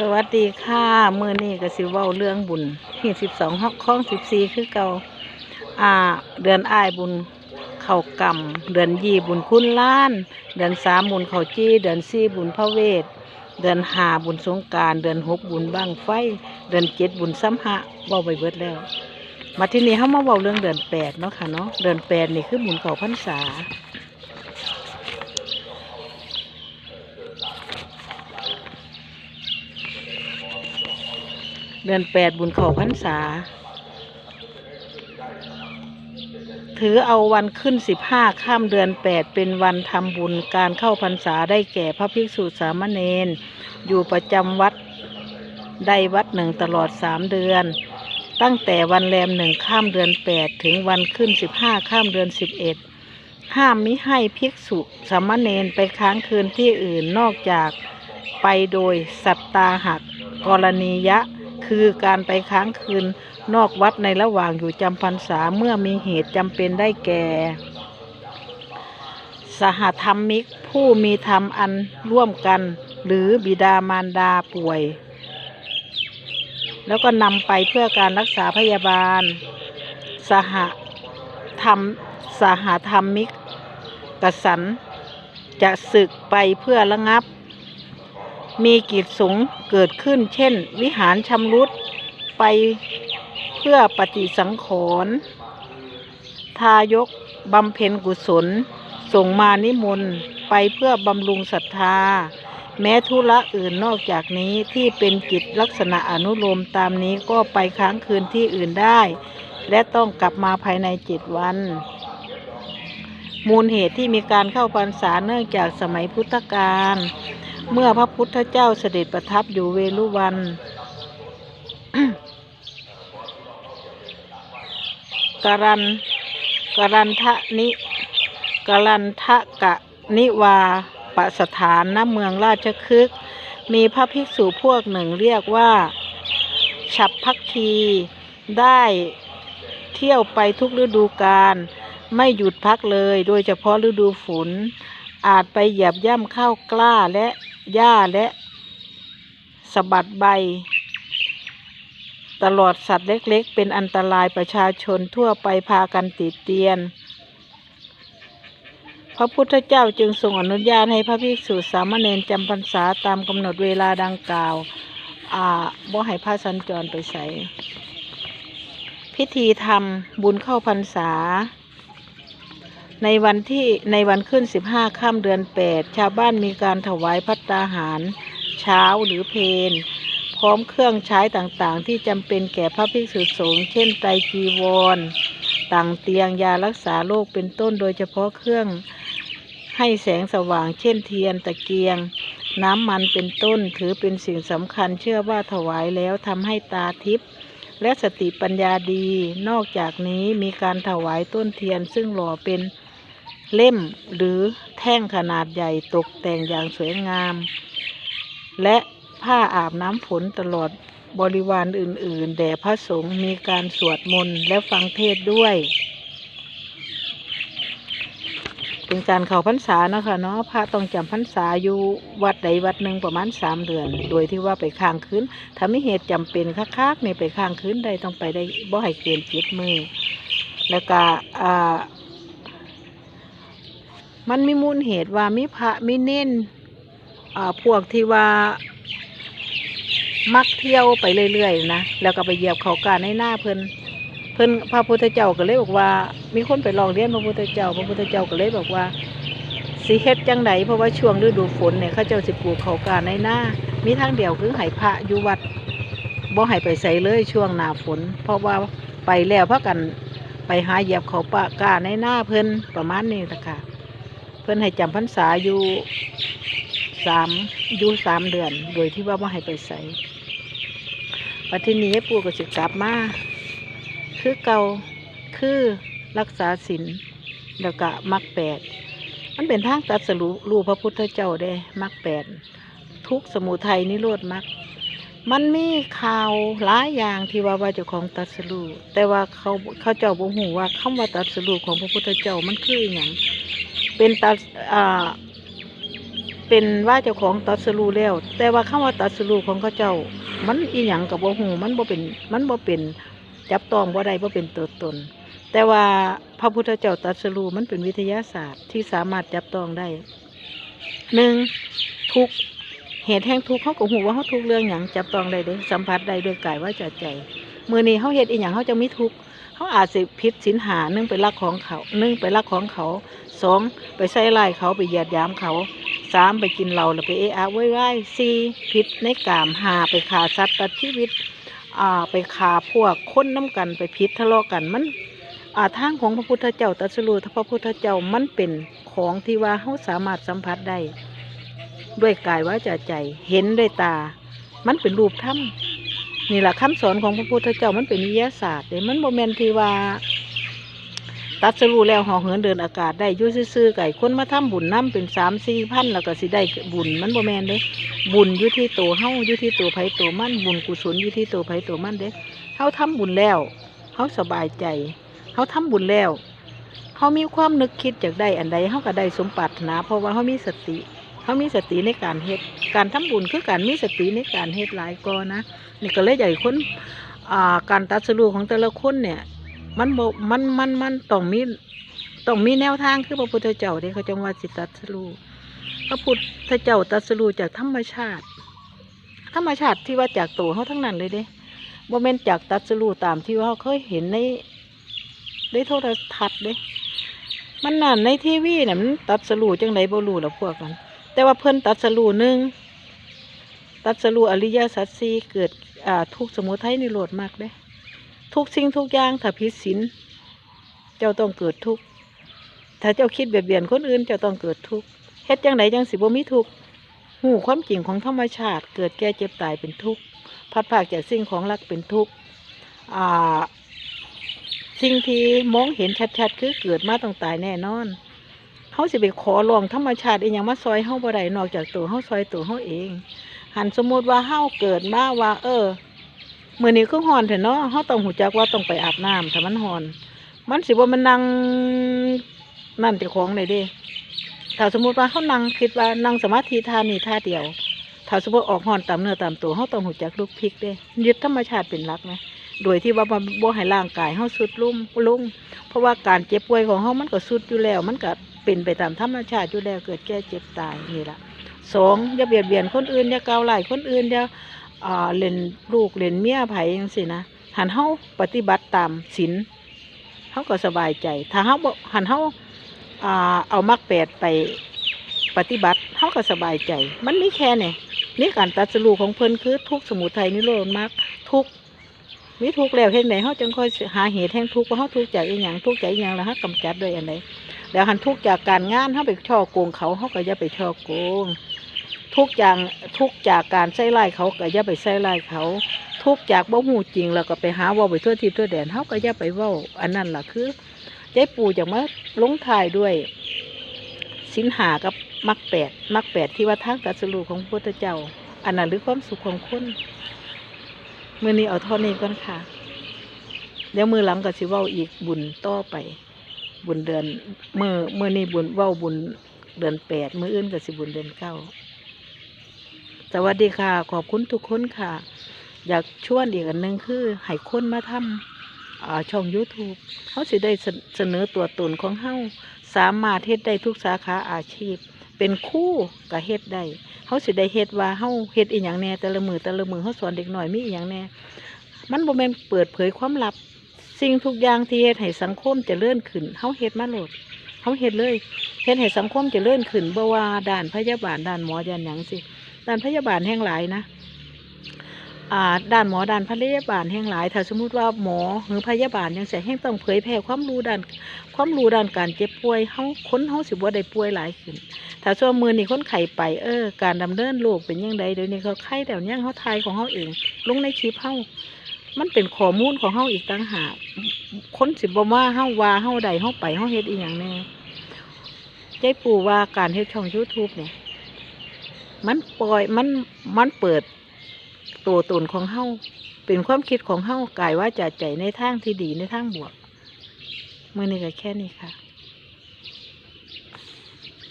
สวัสดีค่ะมื้อนี้ก็สิเว้าเรื่องบุญที่สิบสองฮอกข้องสิบสี่คือเก่าอ่า เดือนอ้ายบุญเข้ากำเดือนยี่บุญคุณล้าน เดือนสามบุญเข้าจี้เดือนสี่บุญพระเวท เดือนห้าบุญสงการเดือนหกบุญบั้งไฟ เดือนเจ็ดบุญซ้ำหะเว้าไปเบิดแล้ว มาที่นี่เฮามาเว้าเรื่องเดือนแปดเนาะค่ะเนาะเดือนแปดนี่คือบุญเข้าพรรษา เดือนแปดบุญเข้าพรรษา ถือเอาวันขึ้นสิบห้าข้ามเดือนแปดเป็นวันทำบุญการเข้าพรรษาได้แก่พระภิกษุสามเณรอยู่ประจำวัดใดวัดหนึ่งตลอดสามเดือน ตั้งแต่วันแรมหนึ่งข้ามเดือนแปดถึงวันขึ้นสิบห้าข้ามเดือนสิบเอ็ดห้ามมิให้ภิกษุสามเณรไปค้างคืนที่อื่นนอกจากไปโดยสัตตาหักกรณียะ คือการไปค้างคืนนอกวัดในระหว่างอยู่จำพรรษาเมื่อมีเหตุจำเป็นได้แก่ สหธรรมิกผู้มีธรรมอันร่วมกัน หรือบิดามารดาป่วย แล้วก็นำไปเพื่อการรักษาพยาบาล สหธรรมสหธรรมิกกสันจะศึกไปเพื่อระงับ มีกิจสงฆ์ เกิดขึ้น เช่น วิหารชำรุดไปเพื่อปฏิสังขรณ์ทายกบำเพ็ญกุศล ส่งมานิมนต์ไปเพื่อบำรุงศรัทธา แม้ธุระอื่นนอกจากนี้ที่เป็นกิจลักษณะอนุโลมตามนี้ก็ไปค้างคืนที่อื่นได้ และต้องกลับมาภายในเจ็ดวัน มูลเหตุที่มีการเข้าพรรษาเนื่องจากสมัยพุทธกาล เมื่อพระพุทธเจ้าเสด็จประทับอยู่เวลุวัน กรันกรันทะนิกรันทะกะนิวาปสถานณเมืองราชคฤห์มีพระภิกษุพวกหนึ่งเรียกว่า ฉับพักคีได้เที่ยวไปทุกฤดูกาลไม่หยุดพักเลย โดยเฉพาะฤดูฝนอาจไปเหยียบย่ำข้าวกล้าและ หญ้าและสะบัดใบ ตลอดสัตว์เล็กๆ เป็นอันตรายประชาชนทั่วไปพากันติดเตียน พระพุทธเจ้าจึงทรงอนุญาตให้พระภิกษุสามเณรจำพรรษาตามกำหนดเวลาดังกล่าว อ่าบ่ให้พระสัญจรไปใส่พิธีทำบุญเข้าพรรษา ในวันที่ในวันขึ้นสิบห้าค่ำเดือนแปดชาวบ้านมีการถวายพัตตาหาร เช้าหรือเพนพร้อมเครื่องใช้ต่างๆ ที่จำเป็นแก่พระภิกษุสงฆ์เช่นไตรจีวรต่างเตียงยารักษาโรคเป็นต้นโดยเฉพาะเครื่องให้แสงสว่างเช่นเทียนตะเกียง น้ำมันเป็นต้นถือเป็นสิ่งสำคัญเชื่อว่าถวายแล้วทำให้ตาทิพย์และสติปัญญาดี นอกจากนี้มีการถวายต้นเทียนซึ่งหล่อเป็น เล่มหรือแท่งขนาดใหญ่ตกแต่งอย่างสวยงาม และผ้าอาบน้ำฝนตลอดบริวารอื่น ๆ แด่พระสงฆ์มีการสวดมนต์และฟังเทศด้วย เป็นการเข้าพรรษาเนาะคะเนาะพระต้องจำพรรษาอยู่วัดใดวัดหนึ่งประมาณสามเดือน โดยที่ว่าไปค้างคืนถ้าไม่เหตุจำเป็นคักๆนี่ไปค้างคืนได้ต้องไปได้บ่ให้เกินเจ็ดมือแล้วก็อ่า มันมีมูลเหตุว่ามีพระมีเน้นพวกที่ว่ามักเที่ยวไปเรื่อยๆนะแล้วก็ไปเหยียบเขากาในหน้าเพิ่นเพิ่นพระพุทธเจ้าก็เลยบอกว่า มีคนไปลองเรียนพระพุทธเจ้า พระพุทธเจ้าก็เลยบอกว่าสิเฮ็ดจังไดเพราะว่าช่วงฤดูฝนเนี่ยเขาเจ้าสิปลูกเขากาในหน้า มีทางเดียวคือให้พระอยู่วัดบ่ให้ไปใส่เลยช่วงหน้าฝน เพราะว่าไปแล้วพากันไปหาเหยียบเขาปะกาในหน้าเพิ่นประมาณนี้ละค่ะ พิ่นให้จำพรรษาอยู่สามอยู่สามเดือน โดยที่ว่าไม่ให้ไปใส่ปัจจุบันนี้ปู่ก็สิกลับมาคือเก่าคือรักษาศีลแล้วก็มักแปดมันเป็นทางตัดสรุรู้พระพุทธเจ้าได้มักแปดทุกสมุทัยนิโรธมักมันมีข่าวหลายอย่างที่ว่าว่าเจ้าของตัดสรุแต่ว่าเขาเขาเจ้าบ่ฮู้ว่าคำว่าตัดสรุของพระพุทธเจ้ามันคืออย่าง เป็นตัดอ่าเป็นว่าเจ้าของตรัสรูแล้ว แต่ว่าคำว่าตรัสรูของเขาเจ้า มันอีหยังกับบ่ฮู้มันบ่เป็นมันบ่เป็นจับต้องบ่ได้บ่เป็นตัวตน แต่ว่าพระพุทธเจ้าตรัสรูมันเป็นวิทยาศาสตร์ที่สามารถจับต้องได้หนึ่งทุกเหตุแห่งทุกข์เขาก็ฮู้ว่าเขาทุกเรื่องหยังจับต้องได้เด้สัมผัสได้ด้วยกายว่าจาใจ มื้อนี้เขาเฮ็ดอีหยังเขาจะไมีทุกข์เขาอาจสิผิดศีลหานึ่งไปลักของเขานึ่งไปลักของเขาสองไปใส่ร้ายเขาไปเหยียดยามเขาสามไปกินเหล้าแล้วไปเอะอะไว้ไว้สี่ผิดในกามหาไปฆ่าสัตว์ตัดชีวิตอ่าไปฆ่าพวกคนน้ำกันไปพิษทะเลาะกันมันอาทางของพระพุทธเจ้าตรัสรู้พระพุทธเจ้ามันเป็นของที่ว่าเขาสามารถสัมผัสได้ ด้วยกายว่าจาใจเห็นด้วยตา มันเป็นรูปธรรม นี่แหละคำสอนของพระพุทธเจ้ามันเป็นวิทยาศาสตร์เด้มันโมเมนที่ว่าตรัสรู้แล้วห่อเหินเดินอากาศได้ยุ่ซื่อไก่คนมาทำบุญน้ำเป็นสามสี่พันแล้วก็สิได้บุญมันโมเมนเด้บุญอยู่ที่ตัวเฮาอยู่ที่ตัวไผ่ตัวมั่นบุญกุศลอยู่ที่ตัวไผ่ตัวมั่นเด้เฮาทำบุญแล้วเฮาสบายใจเฮาทำบุญแล้วเฮามีความนึกคิดจากได้อันใดเฮาก็ได้สมปรารถนา เพราะว่าเฮามีสติ เฮามีสติในการเฮ็ดการทำบุญคือการมีสติในการเฮ็ดหลายกอนะนี่ก็เลยใหญ่คนอ่าการตัดสรูของแต่ละคนเนี่ย มันบ่มันมันมันต้องมีต้องมีแนวทางคือพระพุทธเจ้าเด้เขาจังว่าสิตัดสรูพระพุทธเจ้าตรัสรู้จากธรรมชาติ ธรรมชาติที่ว่าจากตัวเขาทั้งนั้นเลยเด้บ่แม่นจากตรัสรู้ตามที่ว่าเขาเคยเห็นในในโทรทัศน์เด้ มันนั่นในทีวีน่ะมันตรัสรูจังไดบ่รู้ล่ะพวกมัน แต่ว่าเพิ่นตรัสรูหนึ่งตรัสรูอริยสัจสีเกิดอ่าทุกข์สมุทัยนิโรธมากเด้ทุกสิ่งทุกอย่างถ้าผิดศีลเจ้าต้องเกิดทุกข์ถ้าเจ้าคิดเบียดเบียนคนอื่นเจ้าต้องเกิดทุกข์เฮ็ดจังไดจังสิบ่มีทุกข์หูความจริงของธรรมชาติ เกิดแก่เจ็บตายเป็นทุกข์พัดภาคจากสิ่งของรักเป็นทุกข์อ่าสิ่งที่มองเห็นชัดๆ คือเกิดมาต้องตายแน่นอน เฮาสิไปขอลองธรรมชาติอีหยังมาซอยเฮาบ่ได้นอกจากตัวเฮาซอยตัวเฮาเอง หันสมมุติว่าเฮาเกิดมาว่า เออมื้อนี้คือฮ้อนแท้เนาะเฮาต้องหูจักว่าต้องไปอาบน้ำถ้ามันฮ้อน มันสิบ่มันนั่งนั่นเจ้าของได้เด้ถ้าสมมติว่าเขานั่งคิดว่านั่งสมาธิท่านี้ท่าเดียวถ้าสมมติออกหอนตามเนื้อตามตัวเขาต้องหูจักลูกพริกเด้ยึดธรรมชาติเป็นหลักนะโดยที่ว่าบ่บ่ให้ร่างกายเขาสุดลุ่มลุ่มเพราะว่าการเจ็บป่วยของเขามันก็สุดอยู่แล้วมันก็ เป็นไปตามธรรมชาติอยู่แล้วเกิดแก่เจ็บตายนี่ละสองอย่าเบียดเบียนคนอื่นอย่าก้าวไล่คนอื่นอย่าเล่นลูกเล่นเมียไผจังซี่นะหันเฮาปฏิบัติตามศีลเขาก็สบายใจ ถ้าเฮาหันเฮาอ่าเอามรรคแปดไปปฏิบัติเขาก็สบายใจ มันมีแค่เนี่ยนี่การตัดสรูของเพิ่นคือทุกสมุทัยนิโรธมรรคทุกมีทุกแล้วเห็นไหนเขาจึงค่อยหาเหตุแห่งทุกว่าเขาทุกจากอีหยังทุกจากอีหยังแล้วเขากำจัดด้วยอันใด แล้วหันทุกจากการงานเขาไปช่อโกงเขาเขาก็อย่าไปช่อโกง ทุกข์จากทุกจากการใส่ร้าเขาก็อย่าไปใส่ร้ายเขา ทุกจากบ่หูจริงแล้วก็ไปหาว่าไปทั่วทิศทั่วแดนเขาก็อย่าไปว่าอันนั้นล่ะคือเจ๊ปูจากมาลงทายด้วยสินหากับมักแปดมักแปดที่ว่าทางตรัสรูของพระพุทธเจ้า อันนั้นหรือความสุขของคนมือนี้เอาท่านี้ก่อนค่ะ เดี๋ยวมือหลังก็สิว้าอีกบุญต่อไป บุญเดือนเมื่อเมื่อนี้บุญเว้าบุญเดือนแปดเมื่ออื่นก็สิบุญเดือนเก้าสวัสดีค่ะ ขอบคุณทุกคนค่ะ อยากชวนอีกอันหนึ่งคือให้คนมาทำช่อง YouTube เขาสิได้เสเสนอตัวตนของเฮาสามารถเฮ็ดได้ทุกสาขาอาชีพ เป็นคู่ก็เฮ็ดได้เขาสิได้เฮ็ดว่าเฮาเฮ็ดอีหยังแหน่แต่ละมือแต่ละมือเฮาสอนเด็กหน้อยมีอีหยังแหน่มันบ่แม่นเปิดเผยความลับ สิ่งทุกอย่างที่เฮ็ดให้สังคมจเจริญขึ้นเฮาเฮ็ดมาโลดเฮาเฮ็ดเลยเฮ็ดให้สังคมจเจริญขึ้นบ่ว่าด้านพยาบาลด้านหมอด้านหยังสิด้านพยาบาลแห่งหลายนะอ่าด้านหมอด้านพยาบาลแห่งหลาย ถ้าสมมุติว่าหมอหรือพยาบาลยังเสียแห่งต้องเผยแพร่ความรู้ด้านความรู้ด้านการเจ็บป่วยเฮาค้นเฮาสิบ่ได้ป่วยหลายขึ้น ถ้าช่วงมือนี่คนไข้ไปเออการดำเนินโรคเป็นยังไงเดี๋ยวนี้เขาไข้แล้วยังเขาทายของเฮาเอง ลงในคลิปเฮา มันเป็นข้อมูลของเฮาอีกต่างหากคนสิบ่ว่าเฮาว่าเฮาใดเฮาไปเฮาเฮ็ดอีกอย่างแน่ใจปู่ว่าการเฮ็ดช่อง YouTube เนี่ย มันปล่อยมันมันเปิดตัวตนของเฮาเป็นความคิดของเฮากายว่าจะใจในทางที่ดีในทางบวกมื่อนี้ก็แค่นี้ค่ะ